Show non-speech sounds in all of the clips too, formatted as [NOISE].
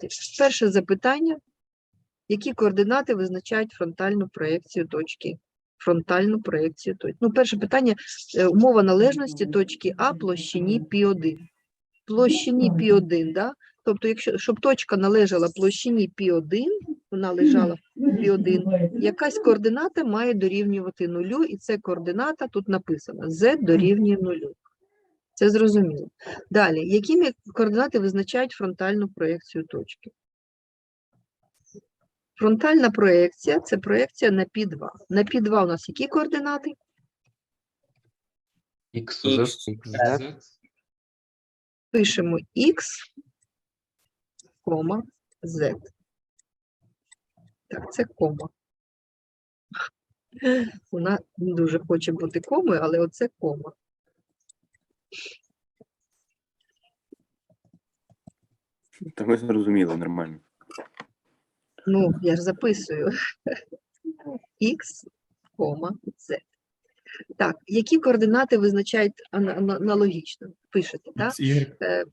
давайте. Перше запитання. Які координати визначають фронтальну проєкцію точки? Фронтальну проєкцію точки. Ну, перше питання е, умова належності точки А площині π1. Площині π1, да? Тобто, якщо щоб точка належала площині π1, вона лежала в π1, якась координата має дорівнювати нулю, і це координата тут написано z дорівнює нулю. Це зрозуміло. Далі, якими координати визначають фронтальну проєкцію точки? Фронтальна проєкція це проєкція на π2. На π2 у нас які координати? X, X, Z, Z. Пишемо x, кома, z. Так, це кома. Вона не дуже хоче бути комою, але оце кома. Та ми зрозуміли нормально. Ну, я ж записую. [LAUGHS] X, кома, Z. Так, які координати визначають ана- ана- аналогічно? Пишете, так? Е,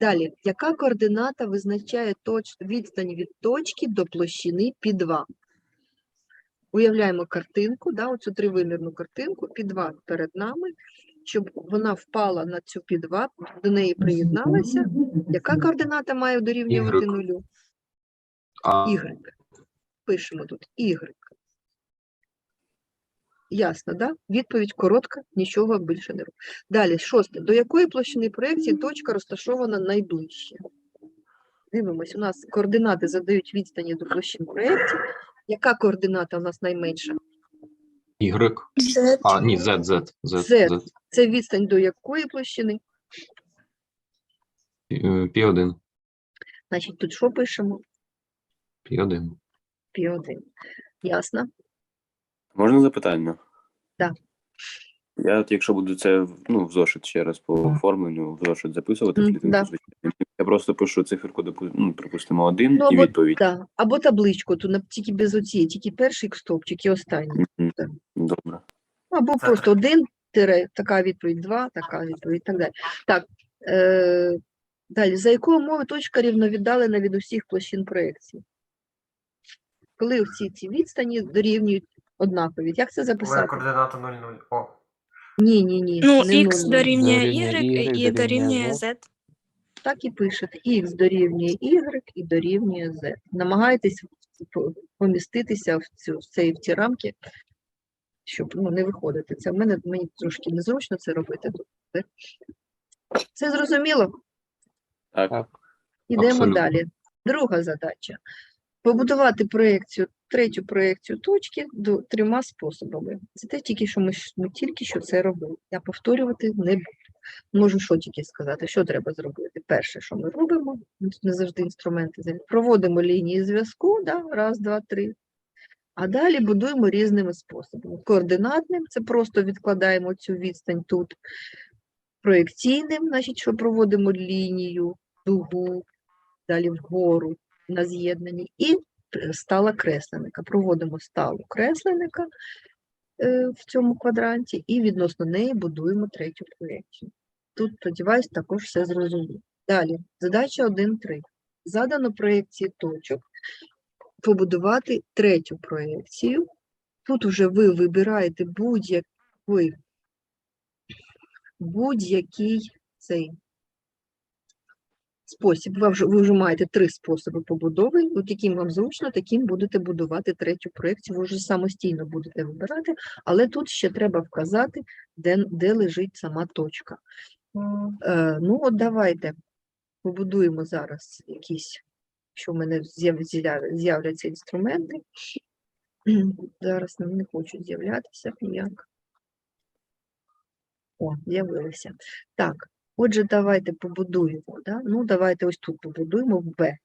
Далі, яка координата визначає точ... відстань від точки до площини π2? Уявляємо картинку, да, оцю тривимірну картинку, π2 перед нами, щоб вона впала на цю π2, до неї приєдналася. Яка координата має дорівнювати нулю? Y. Пишемо тут Y. Ясно, да? Відповідь коротка, нічого більше не робимо. Далі, шосте. До якої площини проєкції точка розташована найближче? Дивимось, у нас координати задають відстані до площин проєкції. Яка координата у нас найменша? Y. А, ні, Z, Z, Z, Z. Це відстань до якої площини? Е, P1. Значить, тут що пишемо? P1. Пі-1. Ясно? Можна запитання? Да. Я, от, якщо буду це в- ну, в зошит ще раз по оформленню, в зошит записувати, клітинку, да. я просто пишу циферку, допу- ну, припустимо, один Ну, і або, відповідь. да. або табличку, на- тільки без оцієї, тільки перший стовпчик і останній. Мгм. так. Добре. Або просто один тире, така відповідь, два, така відповідь, і так далі. Так, е, далі. За якою умови точка рівновіддалена від усіх площин проєкції? Коли всі ці відстані дорівнюють однакові. Як це записати? координата 0,0. О, Ні, ні, ні. Ну, не нуль. дорівнює Дорівнює y Y, і дорівнює z. Так і пишете. Х дорівнює y і дорівнює z. Намагайтесь поміститися в, цю, в, цей, в ці рамки, щоб ну, не виходити. Це в мене мені трошки незручно це робити тут. Це- зрозуміло? Так. Йдемо Абсолютно. далі. Друга задача. Побудувати проєкцію, третю проєкцію точки до, трьома способами. Це те тільки, що ми, ми тільки що це робили. Я повторювати не буду. Можу що тільки сказати, що треба зробити. Перше, що ми робимо, ми тут не завжди інструменти проводимо лінії зв'язку, да, раз, два, три. А далі будуємо різними способами. Координатним це просто відкладаємо цю відстань тут. Проєкційним, значить, що проводимо лінію, дугу, далі вгору на з'єднанні. І е, стала кресленника. Проводимо сталу кресленника е, в цьому квадранті, і відносно неї будуємо третю проєкцію. Тут, сподіваюсь, також все зрозуміло. Далі, задача 1.3. Задано проєкції точок побудувати третю проєкцію. Тут вже ви вибираєте будь-який будь-який цей спосіб. Ви вже, ви вже маєте три способи побудови. От яким вам зручно, таким будете будувати третю проєкцію. Ви вже самостійно будете вибирати, але тут ще треба вказати, де, де лежить сама точка. Е, ну, от давайте побудуємо зараз якісь, що в мене з'яв- з'яв- з'являться інструменти. Зараз вони не хочуть з'являтися ніяк. О, з'явилися. Так, отже, давайте побудуємо. Да? Ну, давайте ось тут побудуємо в Б.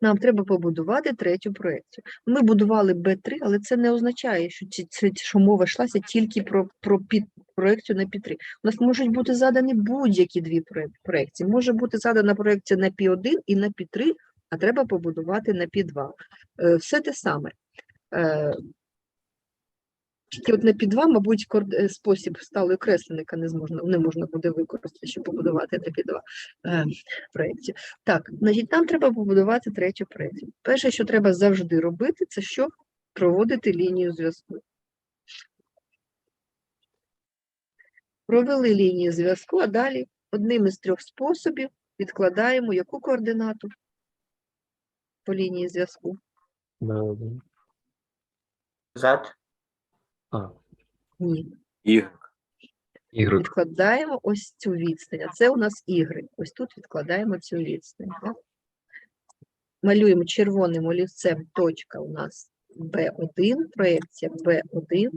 Нам треба побудувати третю проєкцію. Ми будували Б3, але це не означає, що, ці, що мова йшлася тільки про, про під, проєкцію на Пі3. У нас можуть бути задані будь-які дві проєкції. Може бути задана проєкція на Пі1 і на Пі3, а треба побудувати на Пі2. Е, Все те саме. Е, Тільки от на під 2, мабуть, е, спосіб сталої кресленника не зможна, не можна буде використати, щоб побудувати на під 2 е, проєкті. Так, значить, нам треба побудувати третю проєкцію. Перше, що треба завжди робити, це що? Проводити лінію зв'язку. Провели лінію зв'язку, а далі одним із трьох способів відкладаємо яку координату по лінії зв'язку? Z. А, Ні. Y. Y. Відкладаємо ось цю відстань. А це у нас Y. Ось тут відкладаємо цю відстань. Так? Малюємо червоним олівцем точка у нас B1, проекція B1.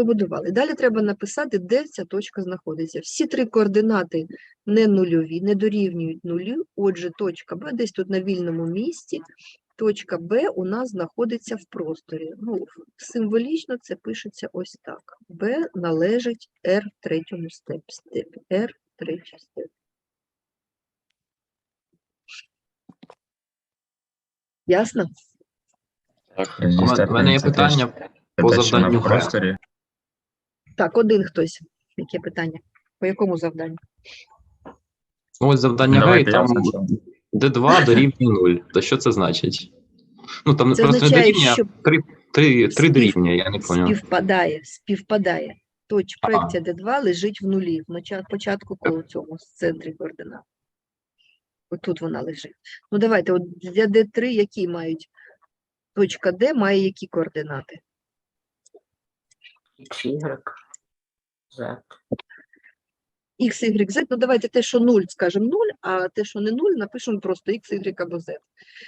Побудували. Далі треба написати, де ця точка знаходиться. Всі три координати не нульові, не дорівнюють нулю. Отже, точка Б десь тут на вільному місці. Точка Б у нас знаходиться в просторі. Ну, символічно це пишеться ось так. Б належить R в третьому степ, степі. R третій степ. Ясно? Так. У мене- є питання по завданню в просторі. Так, один хтось. Яке питання? По якому завданню? Ну, Ось завдання Давайте я там спочатку. D2 дорівнює 0. То що це значить? Ну, там Це просто не означає, дорівнює, що а 3, 3, 3 спів- дорівнює, я не поняв. Співпадає, співпадає. Точ, Ага. проекція D2 лежить в нулі, в нача- початку коло цьому, в центрі координат. Отут вона лежить. Ну давайте, от для D3 які мають? Точка D має які координати? X, Y. X, Y, Z, ну давайте те, що 0, скажемо 0, а те, що не 0, напишемо просто X, Y або Z.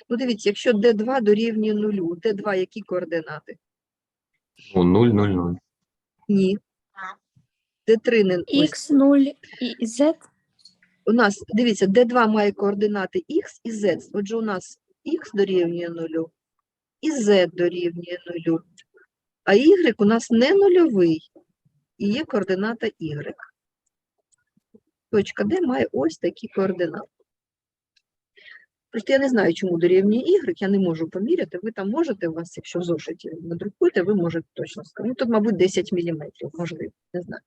Ну дивіться, якщо D2 дорівнює 0, D2 які координати? Ну, 0, 0, 0. Ні. D3 не X, 0 і Z. у нас, дивіться, D2 має координати X і Z. Отже, у нас X дорівнює 0 і Z дорівнює 0. А Y у нас не нульовий, і є координата Y. Точка D має ось такі координати. Просто я не знаю, чому дорівнює Y, я не можу поміряти. Ви там можете у вас, якщо в зошиті надрукуєте, ви можете точно сказати. Ну, тут, мабуть, 10 мм, можливо, не знаю.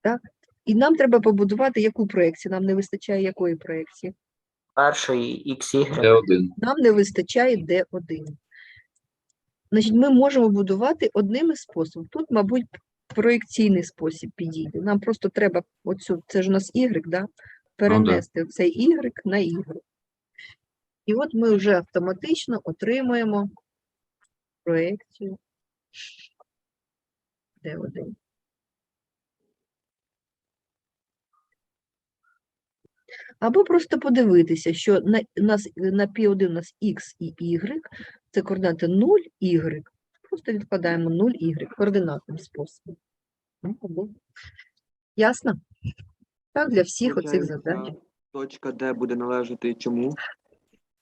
Так? І нам треба побудувати яку проекцію? Нам не вистачає якої проекції? Перший X, Y. D1. Нам не вистачає D1. Значить, ми можемо будувати одним із способів. Тут, мабуть, проекційний спосіб підійде. Нам просто треба оцю, це ж у нас Y, да? перенести цей Y на Y. І от ми вже автоматично отримаємо проекцію D1. Або просто подивитися, що на, у нас на P1 у нас X і Y, це координати 0, Y. Просто відкладаємо 0, Y координатним способом. Ну, Ясно? Так, для всіх оцих задач. Точка Д буде належати чому?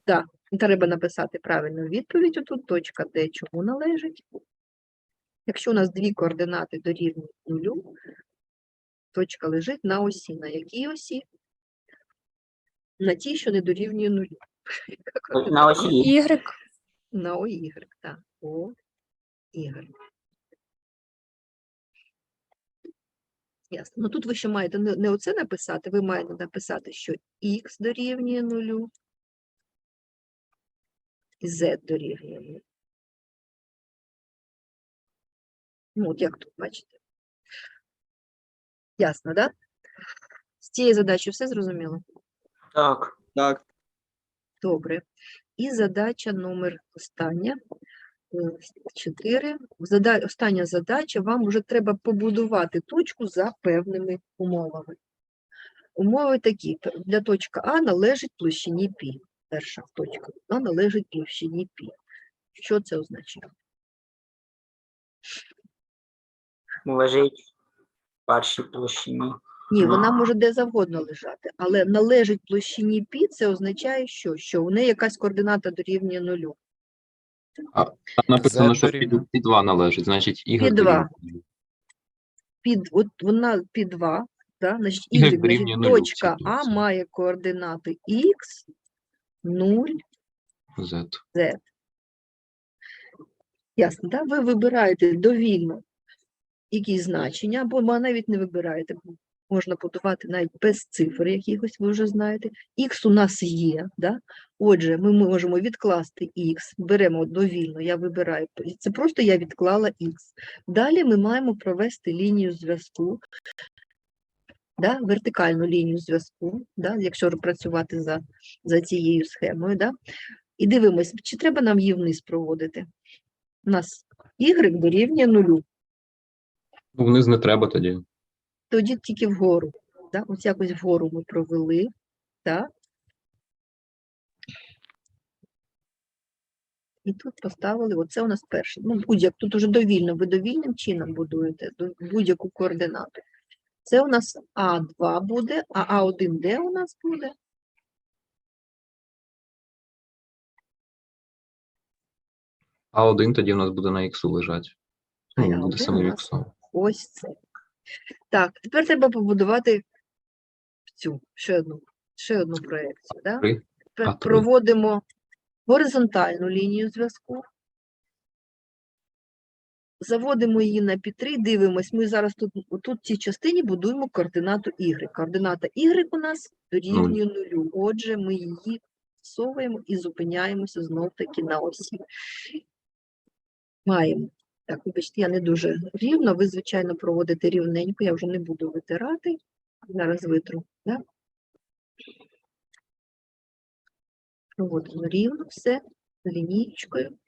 Так, Треба написати правильну відповідь. Отут точка Д чому належить. Якщо у нас дві координати дорівнюють нулю, точка лежить на осі. На якій осі? На тій, що не дорівнює нулю. [LAUGHS] На осі Y. На ОY, так. О, Y. Ясно. Ну тут ви ще маєте не, не оце написати, ви маєте написати, що Х дорівнює нулю, і Z дорівнює нулю. Ну, от як тут, бачите. Ясно, так? Да? З цією задачею все зрозуміло? Так. Так, Добре. І задача номер остання. 4. Зада... Остання задача. Вам вже треба побудувати точку за певними умовами. Умови такі. Для точки А належить площині π. Перша точка А належить площині π. Що це означає? Лежить в першій площині. Ні, вона може де завгодно лежати, але належить площині π, це означає, що, що у неї якась координата дорівнює нулю. Там написано, що під, під 2 належить, значить Y Під два. дорівнює. під, от вона під 2, да? значить, Y значить, дорівнює нулю точка А має координати x, 0, Z. Z. Ясно, да? Ви вибираєте довільно якісь значення, або навіть не вибираєте. Можна подавати навіть без цифр якихось, ви вже знаєте. Х у нас є, да? Отже, ми можемо відкласти х, беремо довільно, я вибираю. Це просто я відклала х. Далі ми маємо провести лінію зв'язку, да? вертикальну лінію зв'язку, да? якщо працювати за, за цією схемою. Да? І дивимось, чи треба нам її вниз проводити. У нас y дорівнює нулю, Ну, вниз не треба тоді. Тоді тільки вгору. Да? Ось якось вгору ми провели. Так? І тут поставили, оце у нас перше. Ну, будь-як, тут уже довільно, ви довільним чином будуєте будь-яку координату. Це у нас А2 буде, а А1 де у нас буде? А один тоді у нас буде на іксу лежати. Ну, буде один у самим нас. іксом. Ось це. Так, тепер треба побудувати цю, ще одну, ще одну проекцію. Да? Тепер А, проводимо горизонтальну лінію зв'язку. Заводимо її на пі3, дивимось. Ми зараз тут, тут в цій частині будуємо координату y. Координата y у нас дорівнює нулю. Отже, ми її всовуємо і зупиняємося знов таки на осі. Маємо. Так, вибачте, я не дуже рівно. Ви, звичайно, проводите рівненько, я вже не буду витирати. Зараз витру. Да? Проводимо рівно все лінієчкою.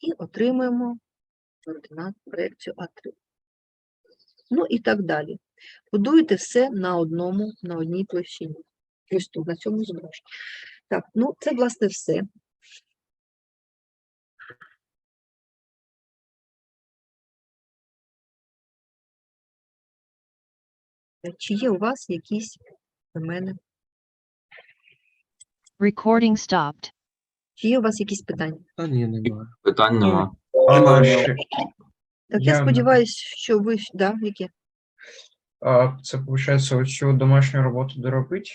І отримуємо координат проекцію А3. Ну і так далі. Будуєте все на одному, на одній площині. Ось тут, на цьому зображенні. Так, ну це, власне, все. Чи є у вас якісь до мене? Recording stopped. Чи є у вас якісь питання? Та ні, немає. Питань нема. А, ще, Так, я Я- сподіваюся, що ви ж- да, які? а, це виходить, оцю домашню роботу доробити.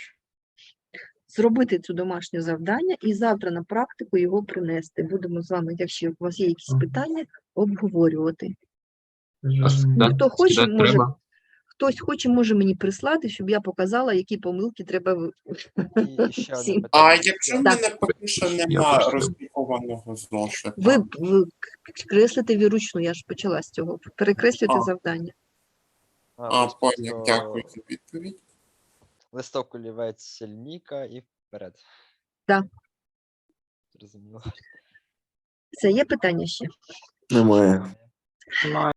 зробити цю домашнє завдання і завтра на практику його принести. Будемо з вами, якщо у вас є якісь Мгм. питання, обговорювати. А Зрозуміло. Хто хоче, скидати може- треба? Хтось хоче, може мені прислати, щоб я показала, які помилки треба ви- І ще одне Всім. питання. А якщо в Так. мене поки що нема просто- роздрукованого зошита? ви, ви креслите віручну, я ж почала з цього. Перекреслюйте А. завдання. А, ось поняв, просто дякую за відповідь. Листок олівець лінійка і вперед. Да. Зрозуміло. Це є питання ще? Немає. Немає.